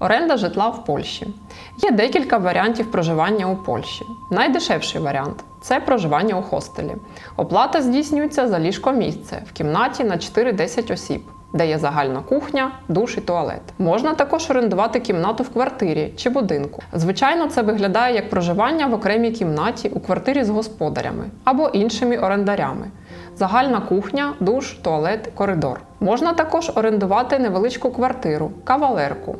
Оренда житла в Польщі. Є декілька варіантів проживання у Польщі. Найдешевший варіант це проживання у хостелі. Оплата здійснюється за ліжко місце в кімнаті на 4-10 осіб, де є загальна кухня, душ і туалет. Можна також орендувати кімнату в квартирі чи будинку. Звичайно, це виглядає як проживання в окремій кімнаті у квартирі з господарями або іншими орендарями. Загальна кухня, душ, туалет, коридор. Можна також орендувати невеличку квартиру, кавалерку.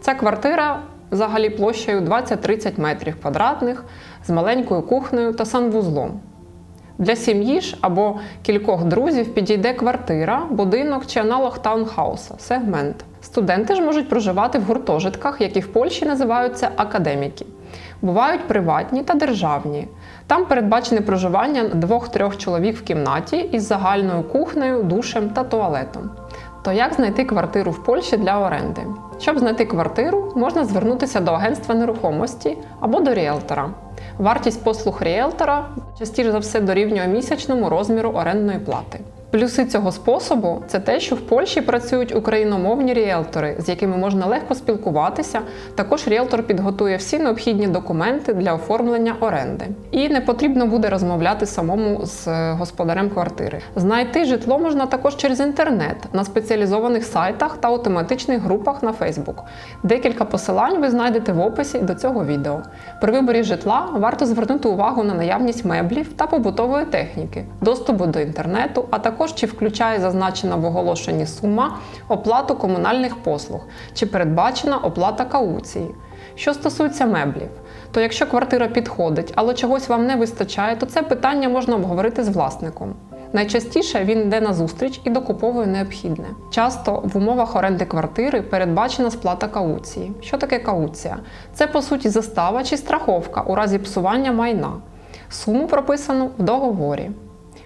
Ця квартира взагалі площею 20-30 метрів квадратних з маленькою кухнею та санвузлом. Для сім'ї ж або кількох друзів підійде квартира, будинок чи аналог таунхауса, сегмент. Студенти ж можуть проживати в гуртожитках, які в Польщі називаються академіки. Бувають приватні та державні. Там передбачене проживання двох-трьох чоловік в кімнаті із загальною кухнею, душем та туалетом. То як знайти квартиру в Польщі для оренди? Щоб знайти квартиру, можна звернутися до агентства нерухомості або до ріелтора. Вартість послуг ріелтора частіше за все дорівнює місячному розміру орендної плати. Плюси цього способу це те, що в Польщі працюють україномовні ріелтори, з якими можна легко спілкуватися. Також ріелтор підготує всі необхідні документи для оформлення оренди. І не потрібно буде розмовляти самому з е, господарем квартири. Знайти житло можна також через інтернет на спеціалізованих сайтах та автоматичних групах на Facebook. Декілька посилань ви знайдете в описі до цього відео. При виборі житла варто звернути увагу на наявність меблів та побутової техніки, доступу до інтернету, а також чи включає зазначена в оголошенні сума оплату комунальних послуг, чи передбачена оплата кауції. Що стосується меблів, то якщо квартира підходить, але чогось вам не вистачає, то це питання можна обговорити з власником. Найчастіше він йде на зустріч і докуповує необхідне. Часто в умовах оренди квартири передбачена сплата кауції. Що таке кауція? Це по суті застава чи страховка у разі псування майна. Суму прописану в договорі.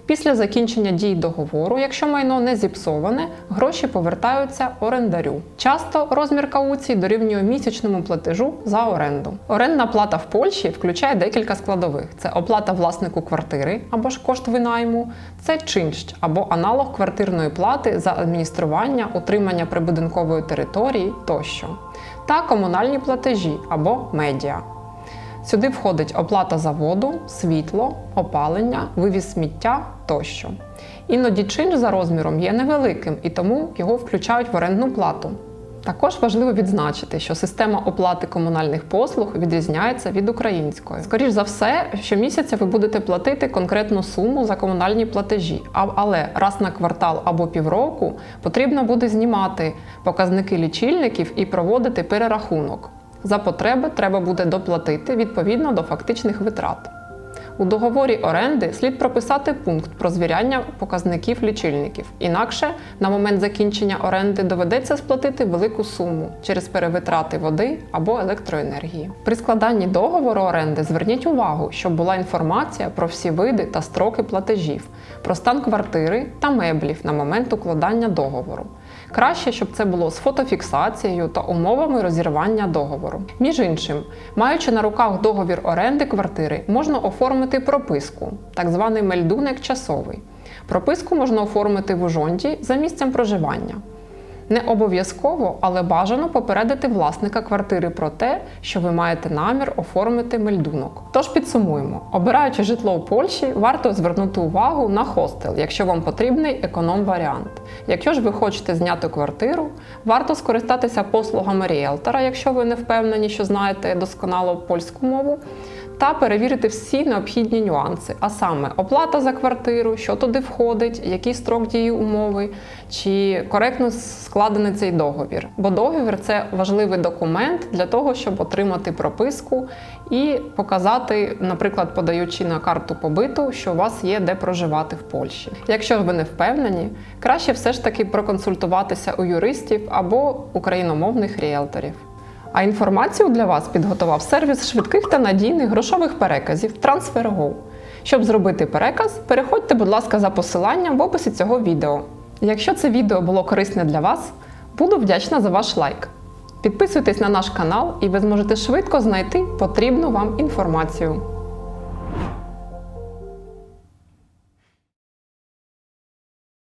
Після закінчення дій договору, якщо майно не зіпсоване, гроші повертаються орендарю. Часто розмір кауції дорівнює місячному платежу за оренду. Орендна плата в Польщі включає декілька складових: це оплата власнику квартири або ж кошт винайму, це чинщ або аналог квартирної плати за адміністрування, утримання прибудинкової території тощо, та комунальні платежі або медіа. Сюди входить оплата за воду, світло, опалення, вивіз сміття тощо. Іноді чинш за розміром є невеликим і тому його включають в орендну плату. Також важливо відзначити, що система оплати комунальних послуг відрізняється від української. Скоріш за все, щомісяця ви будете платити конкретну суму за комунальні платежі, але раз на квартал або півроку потрібно буде знімати показники лічильників і проводити перерахунок. За потреби треба буде доплатити відповідно до фактичних витрат. У договорі оренди слід прописати пункт про звіряння показників лічильників. Інакше на момент закінчення оренди доведеться сплатити велику суму через перевитрати води або електроенергії. При складанні договору оренди зверніть увагу, щоб була інформація про всі види та строки платежів, про стан квартири та меблів на момент укладання договору. Краще, щоб це було з фотофіксацією та умовами розірвання договору. Між іншим, маючи на руках договір оренди квартири, можна оформити прописку, так званий мельдунок часовий. Прописку можна оформити в Ужонді за місцем проживання. Не обов'язково, але бажано попередити власника квартири про те, що ви маєте намір оформити мельдунок. Тож підсумуємо: обираючи житло у Польщі, варто звернути увагу на хостел, якщо вам потрібний економ-варіант. Якщо ж ви хочете зняти квартиру, варто скористатися послугами ріелтора, якщо ви не впевнені, що знаєте досконало польську мову. Та перевірити всі необхідні нюанси, а саме оплата за квартиру, що туди входить, який строк дії умови, чи коректно складений цей договір. Бо договір це важливий документ для того, щоб отримати прописку і показати, наприклад, подаючи на карту побиту, що у вас є де проживати в Польщі. Якщо ви не впевнені, краще все ж таки проконсультуватися у юристів або україномовних ріелторів. А інформацію для вас підготував сервіс швидких та надійних грошових переказів TransferGo. Щоб зробити переказ, переходьте, будь ласка, за посиланням в описі цього відео. Якщо це відео було корисне для вас, буду вдячна за ваш лайк. Підписуйтесь на наш канал, і ви зможете швидко знайти потрібну вам інформацію.